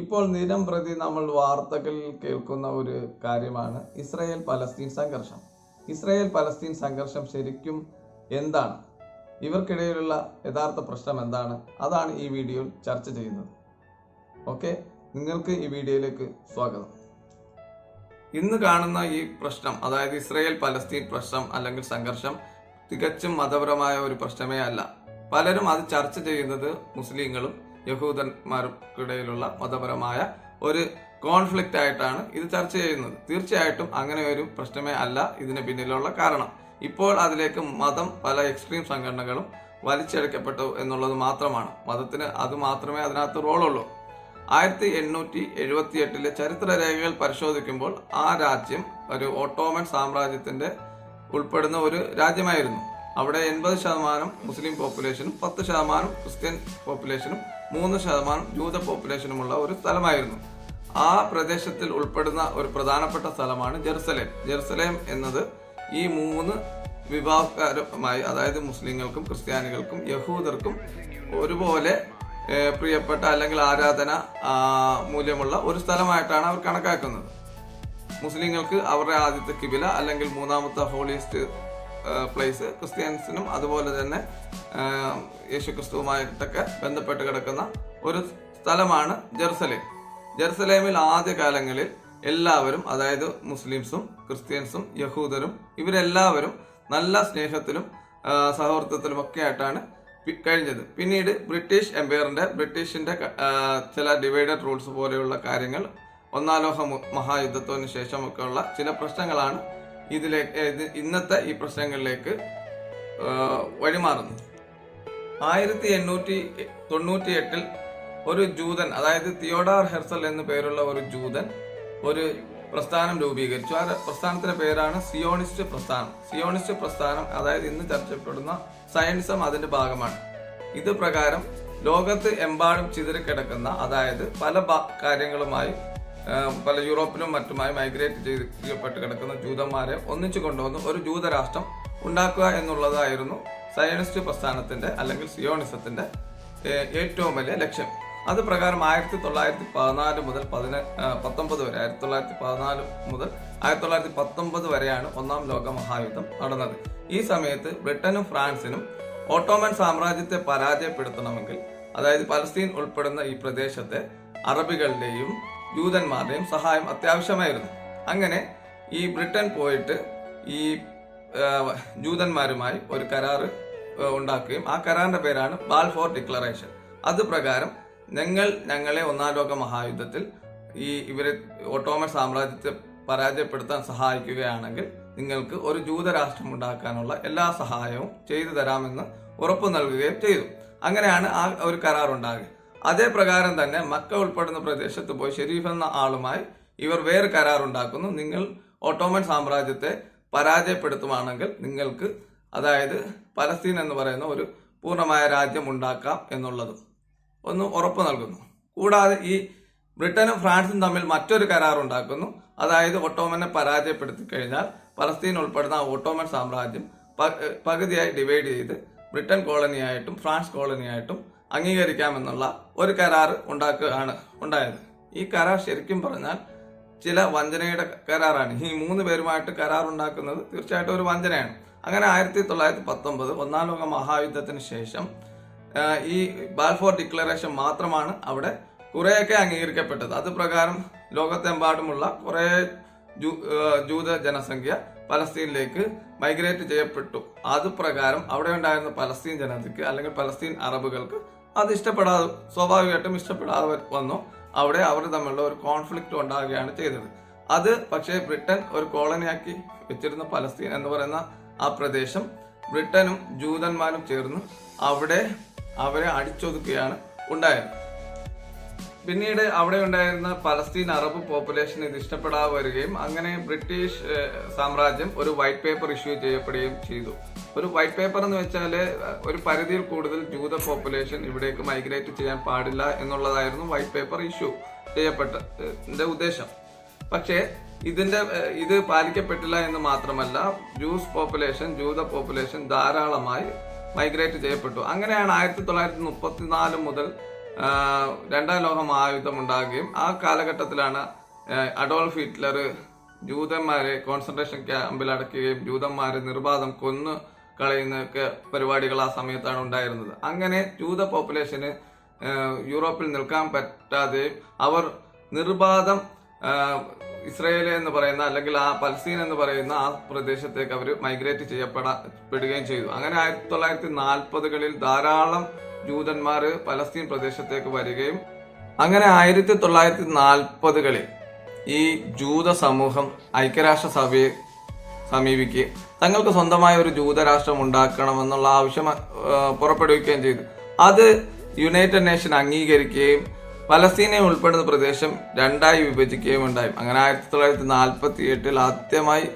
ഇപ്പോൾ നിരം പ്രതി നമ്മൾ വാർത്തകളിൽ കേൾക്കുന്ന ഒരു കാര്യമാണ്. ഇസ്രായേൽ പലസ്തീൻ സംഘർഷം. ഇസ്രായേൽ പലസ്തീൻ സംഘർഷം ശരിക്കും എന്താണ്? ഇവർക്കിടയിലുള്ള യഥാർത്ഥ പ്രശ്നം എന്താണ്? അതാണ് ഈ വീഡിയോയിൽ ചർച്ച ചെയ്യുന്നത്. ഓക്കെ? നിങ്ങൾക്ക് ഈ വീഡിയോയിലേക്ക് സ്വാഗതം. ഇന്ന് കാണുന്ന ഈ പ്രശ്നം അതായത് ഇസ്രായേൽ പലസ്തീൻ പ്രശ്നം അല്ലെങ്കിൽ സംഘർഷം തികച്ചും മതപരമായ ഒരു പ്രശ്നമേ അല്ല. പലരും അത് ചർച്ച ചെയ്യുന്നത് മുസ്ലിങ്ങളും യഹൂദന്മാർക്കിടയിലുള്ള മതപരമായ ഒരു കോൺഫ്ലിക്റ്റ് ആയിട്ടാണ് ഇത് ചർച്ച ചെയ്യുന്നത്. തീർച്ചയായിട്ടും അങ്ങനെ ഒരു പ്രശ്നമേ അല്ല ഇതിന് പിന്നിലുള്ള കാരണം. ഇപ്പോൾ അതിലേക്ക് മതം പല എക്സ്ട്രീം സംഘടനകളും വലിച്ചെടുക്കപ്പെട്ടു എന്നുള്ളത് മാത്രമാണ്. മതത്തിന് അത് മാത്രമേ അതിനകത്ത് റോളുള്ളൂ ആയിരത്തി എണ്ണൂറ്റി എഴുപത്തി എട്ടിലെ ചരിത്ര രേഖകൾ പരിശോധിക്കുമ്പോൾ ആ രാജ്യം ഒരു ഓട്ടോമൻ സാമ്രാജ്യത്തിന്റെ ഉൾപ്പെടുന്ന ഒരു രാജ്യമായിരുന്നു. അവിടെ എൺപത് ശതമാനം മുസ്ലിം പോപ്പുലേഷനും പത്ത് ശതമാനം ക്രിസ്ത്യൻ പോപ്പുലേഷനും മൂന്ന് ശതമാനം ജൂത പോപ്പുലേഷനുമുള്ള ഒരു സ്ഥലമായിരുന്നു. ആ പ്രദേശത്തിൽ ഉൾപ്പെടുന്ന ഒരു പ്രധാനപ്പെട്ട സ്ഥലമാണ് ജെറുസലേം. ജെറുസലേം എന്നത് ഈ മൂന്ന് വിഭാഗക്കാരുമായി അതായത് മുസ്ലിങ്ങൾക്കും ക്രിസ്ത്യാനികൾക്കും യഹൂദർക്കും ഒരുപോലെ പ്രിയപ്പെട്ട അല്ലെങ്കിൽ ആരാധന മൂല്യമുള്ള ഒരു സ്ഥലമായിട്ടാണ് അവർ കണക്കാക്കുന്നത്. മുസ്ലിങ്ങൾക്ക് അവരുടെ ആദ്യത്തെ കിബില അല്ലെങ്കിൽ മൂന്നാമത്തെ ഹോളിയസ്റ്റ് പ്ലേസ് ക്രിസ്ത്യൻസിനും അതുപോലെ തന്നെ യേശുക്രിസ്തുവുമായിട്ടൊക്കെ യേശു ക്രിസ്തുവുമായിട്ടൊക്കെ ബന്ധപ്പെട്ട് കിടക്കുന്ന ഒരു സ്ഥലമാണ് ജെറുസലേം. ജെറുസലേമിൽ ആദ്യകാലങ്ങളിൽ എല്ലാവരും അതായത് മുസ്ലിംസും ക്രിസ്ത്യൻസും യഹൂദരും ഇവരെല്ലാവരും നല്ല സ്നേഹത്തിലും സഹോദരത്വത്തിലും ഒക്കെ ആയിട്ടാണ് കഴിഞ്ഞത്. പിന്നീട് ബ്രിട്ടീഷ് എംപയറിന്റെ ബ്രിട്ടീഷിന്റെ ചില ഡിവൈഡഡ് റൂൾസ് പോലെയുള്ള കാര്യങ്ങൾ ഒന്നാലോഹ മഹായുദ്ധത്തിന് ശേഷമൊക്കെയുള്ള ചില പ്രശ്നങ്ങളാണ് ഇതിലേക്ക് ഇന്നത്തെ ഈ പ്രശ്നങ്ങളിലേക്ക് വഴിമാറുന്നു. ആയിരത്തി എണ്ണൂറ്റി തൊണ്ണൂറ്റി എട്ടിൽ ഒരു ജൂതൻ അതായത് തിയോഡാർ ഹെർസൽ എന്നു പേരുള്ള ഒരു ജൂതൻ ഒരു പ്രസ്ഥാനം രൂപീകരിച്ചു. ആ പ്രസ്ഥാനത്തിന്റെ പേരാണ് സിയോണിസ്റ്റ് പ്രസ്ഥാനം. സിയോണിസ്റ്റ് പ്രസ്ഥാനം അതായത് ഇന്ന് ചർച്ചപ്പെടുന്ന സയൻസം അതിന്റെ ഭാഗമാണ്. ഇത് പ്രകാരം ലോകത്ത് എമ്പാടും ചിതറിക്കിടക്കുന്ന അതായത് പല കാര്യങ്ങളുമായി പല യൂറോപ്പിലും മറ്റുമായി മൈഗ്രേറ്റ് ചെയ്യപ്പെട്ട് കിടക്കുന്ന ജൂതന്മാരെ ഒന്നിച്ചു കൊണ്ടുവന്ന് ഒരു ജൂതരാഷ്ട്രം ഉണ്ടാക്കുക എന്നുള്ളതായിരുന്നു സയനിസ്റ്റ് പ്രസ്ഥാനത്തിന്റെ അല്ലെങ്കിൽ സിയോണിസത്തിന്റെ ഏറ്റവും വലിയ ലക്ഷ്യം. അത് പ്രകാരം ആയിരത്തി തൊള്ളായിരത്തി പതിനാല് മുതൽ പതിന പത്തൊമ്പത് വരെ ആയിരത്തി തൊള്ളായിരത്തി പതിനാല് മുതൽ ആയിരത്തി തൊള്ളായിരത്തി പത്തൊമ്പത് വരെയാണ് ഒന്നാം ലോക മഹായുദ്ധം നടന്നത്. ഈ സമയത്ത് ബ്രിട്ടനും ഫ്രാൻസിനും ഓട്ടോമൻ സാമ്രാജ്യത്തെ പരാജയപ്പെടുത്തണമെങ്കിൽ അതായത് പലസ്തീൻ ഉൾപ്പെടുന്ന ഈ പ്രദേശത്തെ അറബികളുടെയും ജൂതന്മാരുടെയും സഹായം അത്യാവശ്യമായിരുന്നു. അങ്ങനെ ഈ ബ്രിട്ടൻ പോയിട്ട് ഈ ജൂതന്മാരുമായി ഒരു കരാറ് ഉണ്ടാക്കുകയും ആ കരാറിന്റെ പേരാണ് ബാൽഫോർ ഡിക്ലറേഷൻ. അത് പ്രകാരം ഞങ്ങൾ ഞങ്ങളെ ഒന്നാം ലോക മഹായുദ്ധത്തിൽ ഈ ഇവരെ ഓട്ടോമൻ സാമ്രാജ്യത്തെ പരാജയപ്പെടുത്താൻ സഹായിക്കുകയാണെങ്കിൽ നിങ്ങൾക്ക് ഒരു ജൂതരാഷ്ട്രം ഉണ്ടാക്കാനുള്ള എല്ലാ സഹായവും ചെയ്തു തരാമെന്ന് ഉറപ്പു നൽകുകയും ചെയ്തു. അങ്ങനെയാണ് ആ ഒരു കരാർ ഉണ്ടാകുക അതേ പ്രകാരം തന്നെ മക്ക ഉൾപ്പെടുന്ന പ്രദേശത്ത് പോയി ഷെരീഫ് എന്ന ആളുമായി ഇവർ വേറെ കരാർ ഉണ്ടാക്കുന്നു നിങ്ങൾ ഓട്ടോമൻ സാമ്രാജ്യത്തെ പരാജയപ്പെടുത്തുവാണെങ്കിൽ നിങ്ങൾക്ക് അതായത് പലസ്തീൻ എന്ന് പറയുന്ന ഒരു പൂർണമായ രാജ്യം ഉണ്ടാക്കാം എന്നുള്ളതും ഒന്ന് ഉറപ്പ് നൽകുന്നു. കൂടാതെ ഈ ബ്രിട്ടനും ഫ്രാൻസും തമ്മിൽ മറ്റൊരു കരാർ ഉണ്ടാക്കുന്നു അതായത് ഓട്ടോമനെ പരാജയപ്പെടുത്തി കഴിഞ്ഞാൽ പലസ്തീൻ ഉൾപ്പെടുന്ന ഓട്ടോമൻ സാമ്രാജ്യം പകുതിയായി ഡിവൈഡ് ചെയ്ത് ബ്രിട്ടൻ കോളനിയായിട്ടും ഫ്രാൻസ് കോളനിയായിട്ടും അംഗീകരിക്കാമെന്നുള്ള ഒരു കരാർ ഉണ്ടാക്കുകയാണ് ഉണ്ടായത്. ഈ കരാർ ശരിക്കും പറഞ്ഞാൽ ചില വഞ്ചനയുടെ കരാറാണ്. ഈ മൂന്ന് പേരുമായിട്ട് കരാർ ഉണ്ടാക്കുന്നത് തീർച്ചയായിട്ടും ഒരു വഞ്ചനയാണ്. അങ്ങനെ ആയിരത്തി തൊള്ളായിരത്തി പത്തൊമ്പത് ഒന്നാം ലോക മഹായുദ്ധത്തിന് ശേഷം ഈ ബാൽഫോർ ഡിക്ലറേഷൻ മാത്രമാണ് അവിടെ കുറേയൊക്കെ അംഗീകരിക്കപ്പെട്ടത്. അത് പ്രകാരം ലോകത്തെമ്പാടുമുള്ള കുറേ ജൂത ജനസംഖ്യ പലസ്തീനിലേക്ക് മൈഗ്രേറ്റ് ചെയ്യപ്പെട്ടു. അത് പ്രകാരം അവിടെ ഉണ്ടായിരുന്ന പലസ്തീൻ ജനതയ്ക്ക് അല്ലെങ്കിൽ പലസ്തീൻ അറബുകൾക്ക് അത് ഇഷ്ടപ്പെടാതെ സ്വാഭാവികമായിട്ടും ഇഷ്ടപ്പെടാതെ വന്നു. അവിടെ അവർ തമ്മിലുള്ള ഒരു കോൺഫ്ലിക്റ്റ് ഉണ്ടാകുകയാണ് ചെയ്തത്. അത് പക്ഷേ ബ്രിട്ടൻ ഒരു കോളനിയാക്കി വെച്ചിരുന്ന പലസ്തീൻ എന്ന് പറയുന്ന ആ പ്രദേശം ബ്രിട്ടനും ജൂതന്മാരും ചേർന്ന് അവിടെ അവരെ അടിച്ചൊതുക്കുകയാണ് ഉണ്ടായത്. പിന്നീട് അവിടെ ഉണ്ടായിരുന്ന പലസ്തീൻ അറബ് പോപ്പുലേഷൻ ഇത് ഇഷ്ടപ്പെടാതെ വരികയും അങ്ങനെ ബ്രിട്ടീഷ് സാമ്രാജ്യം ഒരു വൈറ്റ് പേപ്പർ ഇഷ്യൂ ചെയ്യപ്പെടുകയും ചെയ്തു. ഒരു വൈറ്റ് പേപ്പർ എന്ന് വെച്ചാൽ ഒരു പരിധിയിൽ കൂടുതൽ ജൂത പോപ്പുലേഷൻ ഇവിടേക്ക് മൈഗ്രേറ്റ് ചെയ്യാൻ പാടില്ല എന്നുള്ളതായിരുന്നു വൈറ്റ് പേപ്പർ ഇഷ്യൂ ചെയ്യപ്പെട്ട ഉദ്ദേശം. പക്ഷേ ഇതിന്റെ ഇത് പാലിക്കപ്പെട്ടില്ല എന്ന് മാത്രമല്ല ജൂസ് പോപ്പുലേഷൻ ജൂത പോപ്പുലേഷൻ ധാരാളമായി മൈഗ്രേറ്റ് ചെയ്യപ്പെട്ടു. അങ്ങനെയാണ് ആയിരത്തി തൊള്ളായിരത്തി മുപ്പത്തിനാല് മുതൽ രണ്ടാം ലോക മഹായുദ്ധം ഉണ്ടാകുകയും ആ കാലഘട്ടത്തിലാണ് അഡോൾഫ് ഹിറ്റ്ലർ ജൂതന്മാരെ കോൺസെൻട്രേഷൻ ക്യാമ്പിൽ അടക്കുകയും ജൂതന്മാരെ നിർബാധം കൊന്നു കളയുന്നൊക്കെ പരിപാടികൾ ആ സമയത്താണ് ഉണ്ടായിരുന്നത്. അങ്ങനെ ജൂത പോപ്പുലേഷന് യൂറോപ്പിൽ നിൽക്കാൻ പറ്റാതെ അവർ നിർബാധം ഇസ്രയേൽ എന്ന് പറയുന്ന അല്ലെങ്കിൽ ആ പലസ്തീൻ എന്ന് പറയുന്ന ആ പ്രദേശത്തേക്ക് അവർ മൈഗ്രേറ്റ് ചെയ്യപ്പെടപ്പെടുകയും ചെയ്തു. അങ്ങനെ ആയിരത്തി തൊള്ളായിരത്തി നാൽപ്പതുകളിൽ ധാരാളം ജൂതന്മാർ പലസ്തീൻ പ്രദേശത്തേക്ക് വരികയും അങ്ങനെ ആയിരത്തി തൊള്ളായിരത്തി നാൽപ്പതുകളിൽ ഈ ജൂത സമൂഹം ഐക്യരാഷ്ട്ര സഭയെ സമീപിക്കുകയും തങ്ങൾക്ക് സ്വന്തമായ ഒരു ജൂതരാഷ്ട്രം ഉണ്ടാക്കണമെന്നുള്ള ആവശ്യം പുറപ്പെടുവിക്കുകയും ചെയ്തു. അത് യുണൈറ്റഡ് നേഷൻ അംഗീകരിക്കുകയും പലസ്തീനെ ഉൾപ്പെടുന്ന പ്രദേശം രണ്ടായി വിഭജിക്കുകയും ഉണ്ടായി. അങ്ങനെ ആയിരത്തി തൊള്ളായിരത്തി നാൽപ്പത്തി എട്ടിൽ ആദ്യമായി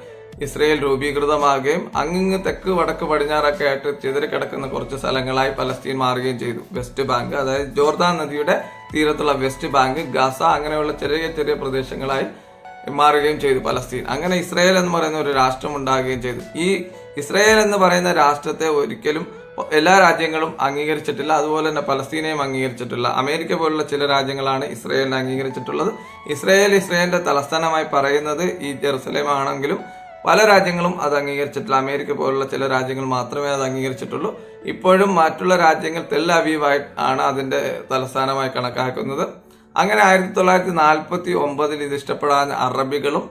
ഇസ്രയേൽ രൂപീകൃതമാകുകയും അങ്ങിങ്ങ് തെക്ക് വടക്ക് പടിഞ്ഞാറൊക്കെ ആയിട്ട് ചിതറിക്കിടക്കുന്ന കുറച്ച് സ്ഥലങ്ങളായി പലസ്തീൻ മാറുകയും ചെയ്തു. വെസ്റ്റ് ബാങ്ക് അതായത് ജോർദാൻ നദിയുടെ തീരത്തുള്ള വെസ്റ്റ് ബാങ്ക് ഗസ അങ്ങനെയുള്ള ചെറിയ ചെറിയ പ്രദേശങ്ങളായി മാറുകയും ചെയ്തു പലസ്തീൻ. അങ്ങനെ ഇസ്രായേൽ എന്ന് പറയുന്ന ഒരു രാഷ്ട്രം ഉണ്ടാകുകയും ചെയ്തു. ഈ ഇസ്രായേൽ എന്ന് പറയുന്ന രാഷ്ട്രത്തെ ഒരിക്കലും എല്ലാ രാജ്യങ്ങളും അംഗീകരിച്ചിട്ടില്ല. അതുപോലെ തന്നെ പലസ്തീനെയും അംഗീകരിച്ചിട്ടില്ല. അമേരിക്ക പോലുള്ള ചില രാജ്യങ്ങളാണ് ഇസ്രായേലിനെ അംഗീകരിച്ചിട്ടുള്ളത്. ഇസ്രായേൽ ഇസ്രായേലിന്റെ തലസ്ഥാനമായി പറയുന്നത് ഈ ജെറുസലേം ആണെങ്കിലും പല രാജ്യങ്ങളും അത് അംഗീകരിച്ചിട്ടില്ല. അമേരിക്ക പോലുള്ള ചില രാജ്യങ്ങൾ മാത്രമേ അത് അംഗീകരിച്ചിട്ടുള്ളൂ. ഇപ്പോഴും മറ്റുള്ള രാജ്യങ്ങൾ തെല്ലവീവായി ആണ് അതിന്റെ തലസ്ഥാനമായി കണക്കാക്കുന്നത്. അങ്ങനെ ആയിരത്തി തൊള്ളായിരത്തി നാൽപ്പത്തി ഒമ്പതിൽ ഇത് ഇഷ്ടപ്പെടാൻ അറബികളും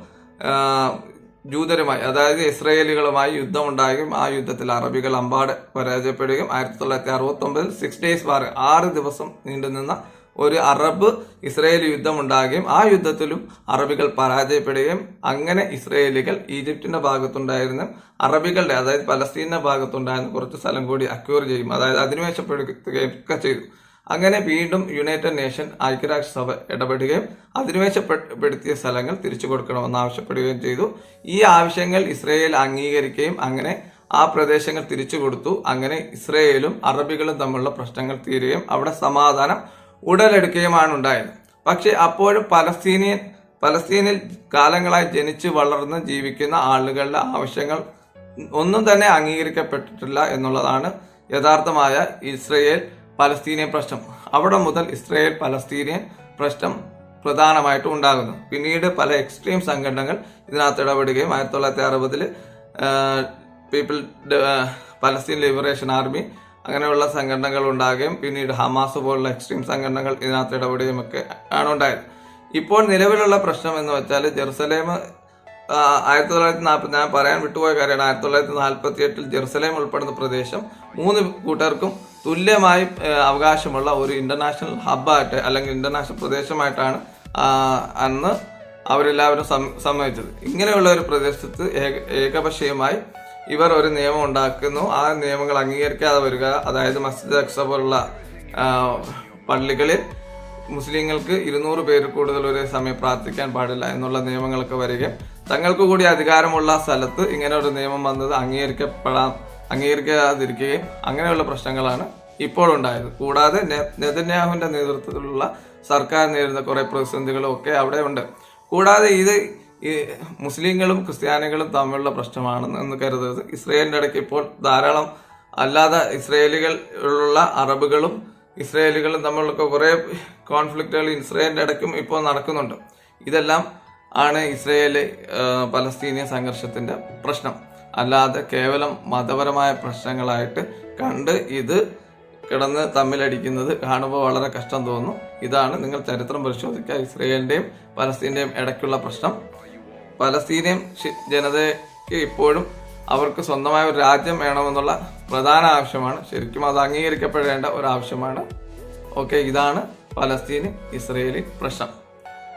ജൂതരുമായി അതായത് ഇസ്രയേലികളുമായി യുദ്ധമുണ്ടാകുകയും ആ യുദ്ധത്തിൽ അറബികൾ അമ്പാട് പരാജയപ്പെടുകയും ആയിരത്തി തൊള്ളായിരത്തി അറുപത്തി ഒമ്പതിൽ സിക്സ് ഡേയ്സ് വാർ ആറ് ദിവസം നീണ്ടുനിന്ന ഒരു അറബ് ഇസ്രയേൽ യുദ്ധമുണ്ടാകുകയും ആ യുദ്ധത്തിലും അറബികൾ പരാജയപ്പെടുകയും അങ്ങനെ ഇസ്രയേലികൾ ഈജിപ്തിന്റെ ഭാഗത്തുണ്ടായിരുന്ന അറബികളുടെ അതായത് പലസ്തീനിന്റെ ഭാഗത്തുണ്ടായിരുന്ന കുറച്ച് സ്ഥലം കൂടി അക്യൂർ ചെയ്യും. അതായത് അധിനിവേശപ്പെടുത്തുകയും ഒക്കെ ചെയ്തു. അങ്ങനെ വീണ്ടും യുണൈറ്റഡ് നേഷൻ ഐക്യരാഷ്ട്രസഭ ഇടപെടുകയും അധിനിവേശപ്പെടുത്തിയ സ്ഥലങ്ങൾ തിരിച്ചു കൊടുക്കണമെന്ന് ആവശ്യപ്പെടുകയും ചെയ്തു. ഈ ആവശ്യങ്ങൾ ഇസ്രയേൽ അംഗീകരിക്കുകയും അങ്ങനെ ആ പ്രദേശങ്ങൾ തിരിച്ചു കൊടുത്തു. അങ്ങനെ ഇസ്രയേലും അറബികളും തമ്മിലുള്ള പ്രശ്നങ്ങൾ തീരുകയും അവിടെ സമാധാനം ഉടലെടുക്കുകയുമാണ് ഉണ്ടായത്. പക്ഷെ അപ്പോഴും പലസ്തീനിയൻ പലസ്തീനിൽ കാലങ്ങളായി ജനിച്ച് വളർന്ന് ജീവിക്കുന്ന ആളുകളുടെ ആവശ്യങ്ങൾ ഒന്നും തന്നെ അംഗീകരിക്കപ്പെട്ടിട്ടില്ല എന്നുള്ളതാണ് യഥാർത്ഥമായ ഇസ്രയേൽ പലസ്തീനിയൻ പ്രശ്നം. അവിടെ മുതൽ ഇസ്രായേൽ പലസ്തീനിയൻ പ്രശ്നം പ്രധാനമായിട്ടും ഉണ്ടാകുന്നു. പിന്നീട് പല എക്സ്ട്രീം സംഘടനകൾ ഇതിനകത്ത് ഇടപെടുകയും ആയിരത്തി തൊള്ളായിരത്തി അറുപതിൽ പീപ്പിൾ പലസ്തീൻ ലിബറേഷൻ ആർമി അങ്ങനെയുള്ള സംഘടനകൾ ഉണ്ടാകുകയും പിന്നീട് ഹമാസ് പോലുള്ള എക്സ്ട്രീം സംഘടനകൾ ഇതിനകത്ത് ഇടപെടുകയും ഒക്കെ ആണ് ഉണ്ടായത്. ഇപ്പോൾ നിലവിലുള്ള പ്രശ്നം എന്ന് വെച്ചാൽ ജെറുസലേം ആയിരത്തി തൊള്ളായിരത്തി നാൽപ്പത്തി ഞാൻ പറയാൻ വിട്ടുപോയ കാര്യമാണ്. ആയിരത്തി തൊള്ളായിരത്തി നാൽപ്പത്തി എട്ടിൽ ജെറുസലേം ഉൾപ്പെടുന്ന പ്രദേശം മൂന്ന് കൂട്ടർക്കും തുല്യമായി അവകാശമുള്ള ഒരു ഇന്റർനാഷണൽ ഹബ്ബായിട്ട് അല്ലെങ്കിൽ ഇന്റർനാഷണൽ പ്രദേശമായിട്ടാണ് അന്ന് അവരെല്ലാവരും സമ്മതിച്ചത്. ഇങ്ങനെയുള്ള ഒരു പ്രദേശത്ത് ഏക ഏകപക്ഷീയമായി ഇവർ ഒരു നിയമം ഉണ്ടാക്കുന്നു. ആ നിയമങ്ങൾ അംഗീകരിക്കാതെ വരിക അതായത് മസ്ജിദ് അക്സ പോലുള്ള പള്ളികളിൽ മുസ്ലിങ്ങൾക്ക് ഇരുന്നൂറ് പേര് കൂടുതൽ ഒരേ സമയം പ്രാർത്ഥിക്കാൻ പാടില്ല എന്നുള്ള നിയമങ്ങളൊക്കെ വരികയും തങ്ങൾക്ക് കൂടി അധികാരമുള്ള സ്ഥലത്ത് ഇങ്ങനെ ഒരു നിയമം വന്നത് അംഗീകരിക്കപ്പെടാൻ അംഗീകരിക്കാതിരിക്കുകയും അങ്ങനെയുള്ള പ്രശ്നങ്ങളാണ് ഇപ്പോൾ ഉണ്ടായത്. കൂടാതെ നെതന്യാഹുവിന്റെ നേതൃത്വത്തിലുള്ള സർക്കാർ നേരിടുന്ന കുറെ പ്രതിസന്ധികളും ഒക്കെ അവിടെ ഉണ്ട്. കൂടാതെ ഇത് ഈ മുസ്ലിങ്ങളും ക്രിസ്ത്യാനികളും തമ്മിലുള്ള പ്രശ്നമാണെന്ന് എന്ന് കരുതരുത്. ഇസ്രയേലിന്റെ ഇടയ്ക്ക് ഇപ്പോൾ ധാരാളം അല്ലാതെ ഇസ്രയേലികൾ ഉള്ള അറബുകളും ഇസ്രയേലികളും തമ്മിലുള്ള കുറെ കോൺഫ്ലിക്റ്റുകൾ ഇസ്രയേലിന്റെ ഇടയ്ക്കും ഇപ്പോൾ നടക്കുന്നുണ്ട്. ഇതെല്ലാം ആണ് ഇസ്രയേൽ ആ, പലസ്തീനിയ സംഘർഷത്തിന്റെ പ്രശ്നം. അല്ലാതെ കേവലം മതപരമായ പ്രശ്നങ്ങളായിട്ട് കണ്ട് ഇത് കിടന്ന് തമ്മിലടിക്കുന്നത് കാണുമ്പോൾ വളരെ കഷ്ടം തോന്നും. ഇതാണ് നിങ്ങൾ ചരിത്രം പരിശോധിക്കുക. ഇസ്രയേലിന്റെയും പലസ്തീന്റെയും ഇടയ്ക്കുള്ള പ്രശ്നം. പലസ്തീനിയൻ ജനതയ്ക്ക് ഇപ്പോഴും അവർക്ക് സ്വന്തമായ ഒരു രാജ്യം വേണമെന്നുള്ള പ്രധാന ആവശ്യമാണ്. ശരിക്കും അത് അംഗീകരിക്കപ്പെടേണ്ട ഒരു ആവശ്യമാണ്. ഓക്കെ ഇതാണ് പലസ്തീന് ഇസ്രയേലി പ്രശ്നം.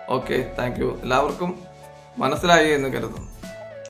ഓക്കെ താങ്ക് എല്ലാവർക്കും മനസ്സിലായി എന്ന് കരുതുന്നു.